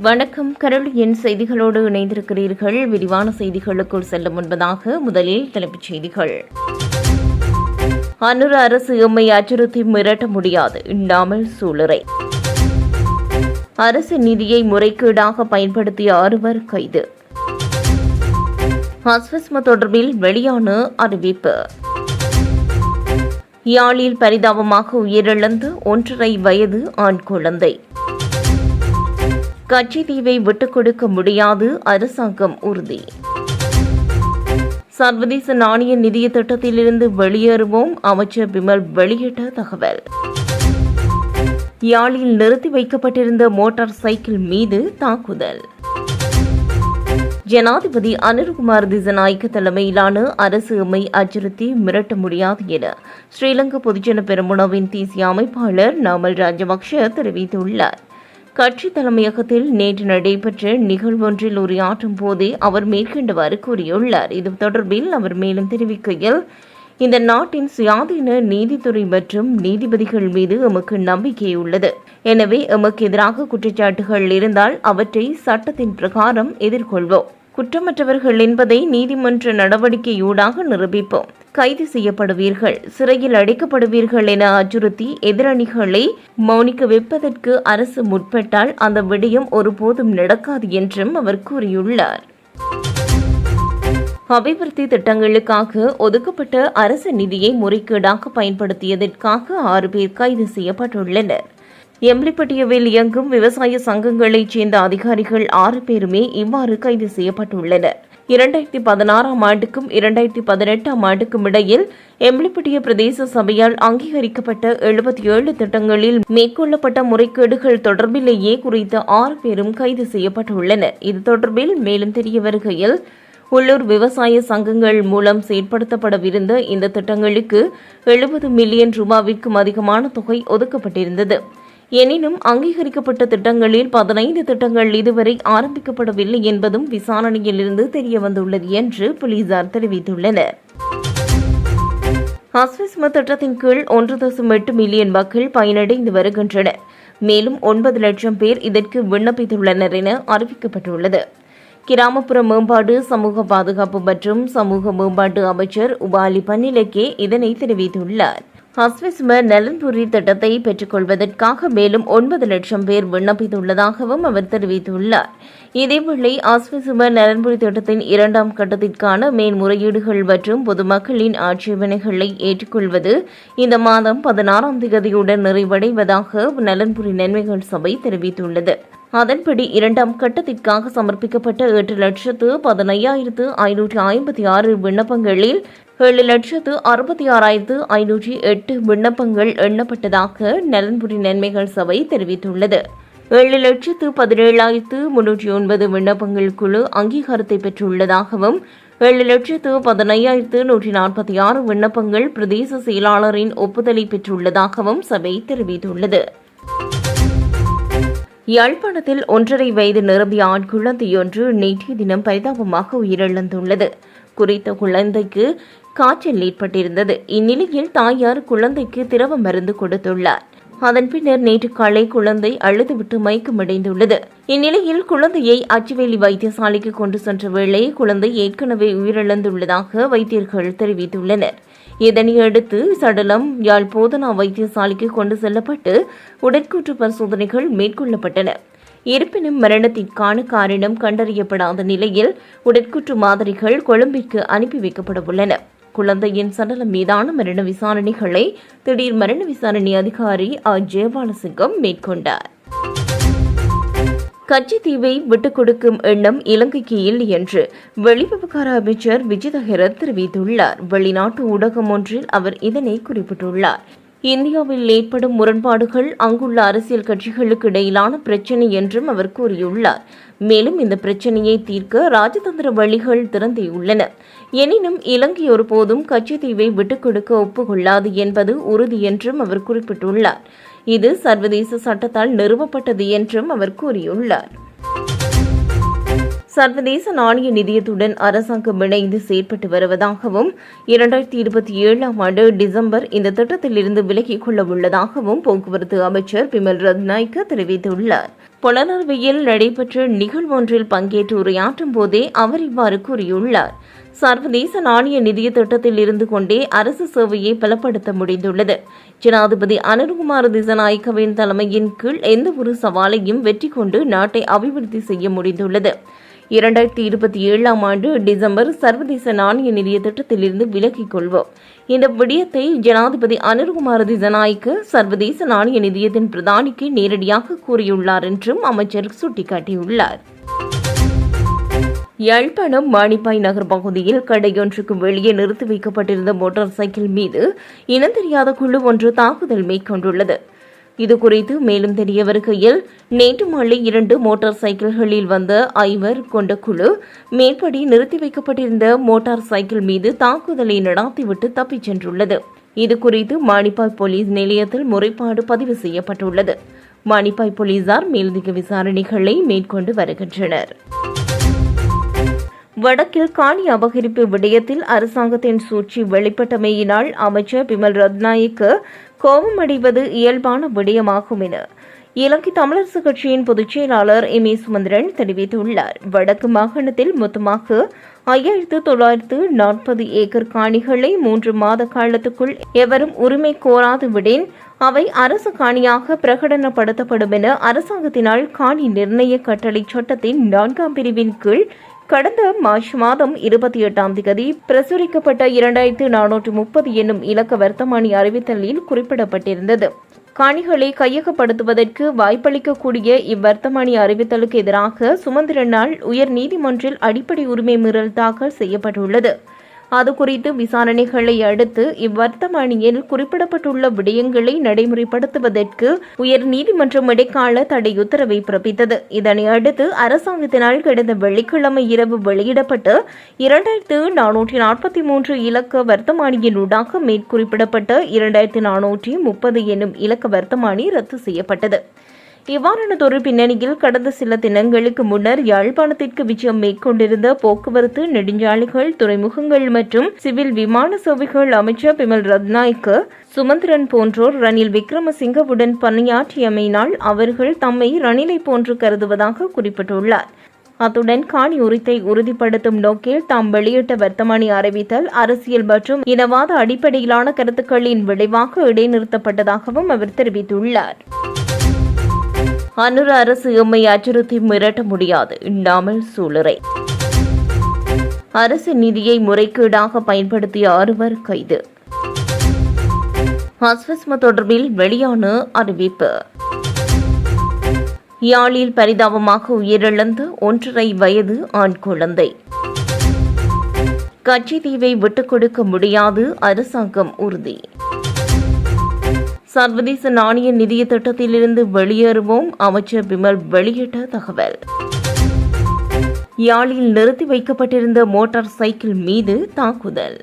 வணக்கம். கரளியின் செய்திகளோடு இணைந்திருக்கிறீர்கள். விரிவான செய்திகளுக்குள் செல்லும் முன்பதாக முதலில் தலைப்புச் செய்திகள். அனுர அரசு எம்மை அச்சுறுத்தி மிரட்ட முடியாது. இல்லாமல் சூளுரை. அரசு நிதியை முறைகேடாக பயன்படுத்திய ஆறுவர் கைது. அஸ்வஸ்ம தொடர்பில் வெளியான அறிவிப்பு. யாழில் பரிதாபமாக உயிரிழந்த ஒன்றரை வயது ஆண் குழந்தை. கட்சி தீவை விட்டுக் கொடுக்க முடியாது அரசாங்கம் உறுதி. சர்வதேச நாணய நிதிய திட்டத்திலிருந்து வெளியேறுவோம் அமைச்சர் பிமல் வெளியிட்ட தகவல். யாழில் நிறுத்தி வைக்கப்பட்டிருந்த மோட்டார் சைக்கிள் மீது தாக்குதல். ஜனாதிபதி அனில்குமார் திசநாயக்க தலைமையிலான அரசு எம்மை அச்சுறுத்தி மிரட்ட முடியாது என ஸ்ரீலங்கா பொதுஜன பெருமுனவின் தேசிய அமைப்பாளர் நாமல் ராஜபக்ஷ தெரிவித்துள்ளார். கட்சி தலைமையகத்தில் நேற்று நடைபெற்ற நிகழ்வொன்றில் உரையாற்றும் போதே அவர் மேற்கண்டவாறு கூறியுள்ளார். இது தொடர்பில் அவர் மேலும் தெரிவிக்கையில் இந்த நாட்டின் சுயாதீன நீதித்துறை மற்றும் நீதிபதிகள் மீது எமக்கு நம்பிக்கை உள்ளது. எனவே எமக்கு எதிராக குற்றச்சாட்டுகள் இருந்தால் அவற்றை சட்டத்தின் பிரகாரம் எதிர்கொள்வோம். குற்றமற்றவர்கள் என்பதை நீதிமன்ற நடவடிக்கையூடாக நிரூபிப்போம். கைது செய்யப்படுவீர்கள் சிறையில் அடைக்கப்படுவீர்கள் என அச்சுறுத்தி எதிரணிகளை மௌனிக்க வைப்பதற்கு அரசு முற்பட்டால் அந்த விடயம் ஒருபோதும் நடக்காது என்றும் அவர் கூறியுள்ளார். அபிவிருத்தி திட்டங்களுக்காக ஒதுக்கப்பட்ட அரசு நிதியை முறைகேடாக பயன்படுத்தியதற்காக ஆறு பேர் கைது செய்யப்பட்டுள்ளனர். எம்லிப்பட்டியவில் இயங்கும் விவசாய சங்கங்களைச் சேர்ந்த அதிகாரிகள் ஆறு பேருமே இவ்வாறு கைது செய்யப்பட்டுள்ளனர். இரண்டாயிரத்தி பதினாறாம் ஆண்டுக்கும் இரண்டாயிரத்தி பதினெட்டாம் ஆண்டுக்கும் இடையில் எம்லிப்பட்டிய பிரதேச சபையால் அங்கீகரிக்கப்பட்ட எழுபத்தி ஏழு திட்டங்களில் மேற்கொள்ளப்பட்ட முறைகேடுகள் தொடர்பிலேயே குறித்த ஆறு பேரும் கைது செய்யப்பட்டுள்ளனர். இது தொடர்பில் மேலும் தெரிய வருகையில் உள்ளூர் விவசாய சங்கங்கள் மூலம் செயற்படுத்தப்படவிருந்த இந்த திட்டங்களுக்கு எழுபது மில்லியன் ரூபாவிற்கும் அதிகமான தொகை ஒதுக்கப்பட்டிருந்தது. எனினும் அங்கீகரிக்கப்பட்ட திட்டங்களில் பதினைந்து திட்டங்கள் இதுவரை ஆரம்பிக்கப்படவில்லை என்பதும் விசாரணையிலிருந்து தெரியவந்துள்ளது என்று போலீசார் தெரிவித்துள்ளனர். அஸ்விஸ்ம திட்டத்தின் கீழ் ஒன்று தசம் எட்டு மில்லியன் மக்கள் பயனடைந்து வருகின்றனர். மேலும் ஒன்பது லட்சம் பேர் இதற்கு விண்ணப்பித்துள்ளனர் என அறிவிக்கப்பட்டுள்ளது. கிராமப்புற மேம்பாடு சமூக பாதுகாப்பு மற்றும் சமூக மேம்பாட்டு அமைச்சர் உபாலி பன்னிலக்கே இதனை தெரிவித்துள்ளார். ஹஸ்விஸ்ம நலன்புரி திட்டத்தை பெற்றுக்கொள்வதற்காக மேலும் ஒன்பது லட்சம் பேர் விண்ணப்பித்துள்ளதாகவும் அவர் தெரிவித்துள்ளார். இதேவேளை ஹஸ்விஸ்ம நலன்புரி திட்டத்தின் இரண்டாம் கட்டத்திற்கான மேன்முறையீடுகள் மற்றும் பொதுமக்களின் ஆட்சேபனைகளை ஏற்றுக்கொள்வது இந்த மாதம் பதினாறாம் திகதியுடன் நிறைவடைவதாக நலன்புரி நன்மைகள் சபை தெரிவித்துள்ளது. அதன்படி இரண்டாம் கட்டத்திற்காக சமர்ப்பிக்கப்பட்ட எட்டு லட்சத்து பதினையாயிரத்து ஐநூற்று ஐம்பத்தி ஆறு விண்ணப்பங்களில் ஏழு லட்சத்து அறுபத்தி ஆறாயிரத்து ஐநூற்றி எட்டு விண்ணப்பங்கள் எண்ணப்பட்டதாக நலன்புரி நன்மைகள் சபை தெரிவித்துள்ளது. ஏழு லட்சத்து பதினேழாயிரத்து முன்னூற்றி ஒன்பது விண்ணப்பங்கள் குழு அங்கீகாரத்தை பெற்றுள்ளதாகவும் ஏழு லட்சத்து பதினையாயிரத்து நூற்றி நாற்பத்தி ஆறு விண்ணப்பங்கள் பிரதேச செயலாளரின் ஒப்புதலை பெற்றுள்ளதாகவும் சபை தெரிவித்துள்ளது. யாழ்ப்பாணத்தில் ஒன்றரை வயது நிரம்பிய ஆண் குழந்தையொன்று நேற்றைய தினம் பரிதாபமாக உயிரிழந்துள்ளது. குறித்த குழந்தைக்கு காய்ச்சல் ஏற்பட்டிருந்தது. இந்நிலையில் தாயார் குழந்தைக்கு திரவ மருந்து கொடுத்துள்ளார். அதன் பின்னர் நேற்று காலை குழந்தை அழுதுவிட்டு மயக்கமடைந்துள்ளது. இந்நிலையில் குழந்தையை அச்சுவேலி வைத்தியசாலைக்கு கொண்டு சென்ற வேளை குழந்தை ஏற்கனவே உயிரிழந்துள்ளதாக வைத்தியர்கள் தெரிவித்துள்ளனர். இதனையடுத்து சடலம் யாழ் போதனா வைத்தியசாலைக்கு கொண்டு செல்லப்பட்டு உடற்கூற்று பரிசோதனைகள் மேற்கொள்ளப்பட்டன. இருப்பினும் மரணத்திற்கான காரணம் கண்டறியப்படாத நிலையில் உடற்கூற்று மாதிரிகள் கொழும்பிற்கு அனுப்பி வைக்கப்பட உள்ளன. குழந்தையின் சடலம் மீதான மரண விசாரணைகளை திடீர் மரண விசாரணை அதிகாரி ஆர். ஜெயபாலசிங்கம் மேற்கொண்டார். கட்சித்தீவை விட்டுக் கொடுக்கும் எண்ணம் இலங்கைக்கு இல்லை என்று வெளிவிவகார அமைச்சர் விஜிதஹெரத் தெரிவித்துள்ளார். வெளிநாட்டு ஊடகம் ஒன்றில் அவர் இதனை குறிப்பிட்டுள்ளார். இந்தியாவில் ஏற்படும் முரண்பாடுகள் அங்குள்ள அரசியல் கட்சிகளுக்கு இடையிலான பிரச்சினை என்றும் அவர் கூறியுள்ளார். மேலும் இந்த பிரச்சினையை தீர்க்க ராஜதந்திர வழிகள் திறந்தேயுள்ளன. எனினும் இலங்கை ஒருபோதும் கச்சத்தீவை விட்டுக் கொடுக்க ஒப்புக்கொள்ளாது என்பது உறுதி என்றும் அவர் குறிப்பிட்டுள்ளார். இது சர்வதேச சட்டத்தால் நிறுவப்பட்டது என்றும் அவர் கூறியுள்ளார். சர்வதேச நாணய நிதியத்துடன் அரசாங்கம் இணைந்து செயற்பட்டு வருவதாகவும் இரண்டாயிரத்தி இருபத்தி ஏழாம் ஆண்டு டிசம்பர் இந்த திட்டத்திலிருந்து விலகிக் கொள்ள உள்ளதாகவும் போக்குவரத்து அமைச்சர் பிமல் ரத்நாய்க்கு தெரிவித்துள்ளார். புலனர்வையில் நடைபெற்ற நிகழ்வொன்றில் பங்கேற்று உரையாற்றும் போதே அவர் இவ்வாறு கூறியுள்ளார். சர்வதேச நாணய நிதிய திட்டத்தில் இருந்து கொண்டே அரசு சேவையை பலப்படுத்த முடிந்துள்ளது. ஜனாதிபதி அனுர்குமார் திசநாயக்கவின் தலைமையின் கீழ் எந்த ஒரு சவாலையும் வெற்றி கொண்டு நாட்டை அபிவிருத்தி செய்ய முடிந்துள்ளது. இரண்டாயிரத்தி இருபத்தி ஏழாம் ஆண்டு டிசம்பர் சர்வதேச நாணய நிதிய திட்டத்திலிருந்து விலகிக் கொள்வோம். இந்த விடயத்தை ஜனாதிபதி அனுர்குமார் திசநாய்க்கு சர்வதேச நாணய நிதியத்தின் பிரதானிக்கு நேரடியாக கூறியுள்ளார் என்றும் அமைச்சர் சுட்டிக்காட்டியுள்ளார். யாழ்ப்பாணம் மாணிப்பாய் நகர் பகுதியில் கடையொன்றுக்கு வெளியே நிறுத்தி வைக்கப்பட்டிருந்த மோட்டார் சைக்கிள் மீது இனம் தெரியாத குழு ஒன்று தாக்குதல் மேற்கொண்டுள்ளது. இதுகுறித்து மேலும் தெரிய வருகையில் நேற்று மாலை இரண்டு மோட்டார் சைக்கிள்களில் வந்த ஐவர் கொண்ட குழு மேற்படி நிறுத்தி வைக்கப்பட்டிருந்த மோட்டார் சைக்கிள் மீது தாக்குதலை நடாத்திவிட்டு தப்பிச் சென்றுள்ளது. இதுகுறித்து மாணிப்பாய் போலீஸ் நிலையத்தில் முறைப்பாடு பதிவு செய்யப்பட்டுள்ளது. மாணிப்பாய் போலீசார் மேலதிக விசாரணைகளை மேற்கொண்டு வருகின்றனர். வடக்கில் காணி அபகரிப்பு விடயத்தில் அரசாங்கத்தின் சூழ்ச்சி வெளிப்பட்டமையினால் அமைச்சர் பிமல் ரத்நாயக்கு கோபமடைவது இயல்பான விடயமாகும் என இலங்கை தமிழரசு கட்சியின் பொதுச் செயலாளர் எம் ஏ சுமந்திரன் தெரிவித்துள்ளார். வடக்கு மாகாணத்தில் மொத்தமாக ஐயாயிரத்து தொள்ளாயிரத்து நாற்பது ஏக்கர் காணிகளை மூன்று மாத காலத்துக்குள் எவரும் உரிமை கோராது விடேன் அவை அரசு காணியாக பிரகடனப்படுத்தப்படும் என அரசாங்கத்தினால் காணி நிர்ணய கட்டளை சட்டத்தின் நான்காம் பிரிவின் கீழ் கடந்த மார்ச் மாதம் இருபத்தி எட்டாம் தேதி பிரசுரிக்கப்பட்ட இரண்டாயிரத்து நானூற்று முப்பது என்னும் இலக்க வர்த்தமானி அறிவித்தலில் குறிப்பிடப்பட்டிருந்தது. காணிகளை கையகப்படுத்துவதற்கு வாய்ப்பளிக்கக்கூடிய இவ்வர்த்தமானி அறிவித்தலுக்கு எதிராக சுமந்திரனால் உயர் நீதிமன்றில் அடிப்படை உரிமை மீறல் தாக்கல் செய்யப்பட்டுள்ளது. அது குறித்து விசாரணைகளை அடுத்து இவ்வர்த்தமானியில் குறிப்பிடப்பட்டுள்ள விடயங்களை நடைமுறைப்படுத்துவதற்கு உயர் நீதிமன்றம் இடைக்கால தடை உத்தரவை பிறப்பித்தது. இதனை அடுத்து அரசாங்கத்தினால் கடந்த வெள்ளிக்கிழமை இரவு வெளியிடப்பட்டு இரண்டாயிரத்து நானூற்றி நாற்பத்தி மூன்று இலக்க வர்த்தமானியின் ஊடாக மேற்குறிப்பிடப்பட்ட இரண்டாயிரத்து நானூற்றி முப்பது என்னும் இலக்க வர்த்தமானி ரத்து செய்யப்பட்டது. இவ்வாறானதொரு பின்னணியில் கடந்த சில தினங்களுக்கு முன்னர் யாழ்ப்பாணத்திற்கு விஜயம் மேற்கொண்டிருந்த போக்குவரத்து நெடுஞ்சாலைகள் துறைமுகங்கள் மற்றும் சிவில் விமான சேவைகள் அமைச்சர் பிமல் ரத்நாய்க்கு சுமந்திரன் போன்றோர் ரணில் விக்ரமசிங்கவுடன் பணியாற்றியமையினால் அவர்கள் தம்மை ரணிலை போன்று கருதுவதாக குறிப்பிட்டுள்ளார். அத்துடன் காணி உரித்தை உறுதிப்படுத்தும் நோக்கில் தாம் வெளியிட்ட வர்த்தமானி அறிவித்தல் அரசியல் மற்றும் இனவாத அடிப்படையிலான கருத்துக்களின் விளைவாக இடைநிறுத்தப்பட்டதாகவும் அவர் தெரிவித்துள்ளார். அனுர அரசு எம்மை அச்சுறுத்தி மிரட்ட முடியாது. இன்னாமல் சூளுரை. அரசு நிதியை முறைகேடாக பயன்படுத்திய ஆறுவர் கைது. அஸ்வஸ்ம தொடர்பில் வெளியான அறிவிப்பு. யாழில் பரிதாபமாக உயிரிழந்த ஒன்றரை வயது ஆண் குழந்தை. கட்சி தீவை விட்டுக் கொடுக்க முடியாது அரசாங்கம் உறுதி. சர்வதேச நாணய நிதிய திட்டத்திலிருந்து வெளியேறுவோம் அமைச்சர் பிமல் வெளியிட்ட தகவல். யாழில் நிறுத்தி வைக்கப்பட்டிருந்த மோட்டார் சைக்கிள் மீது தாக்குதல்.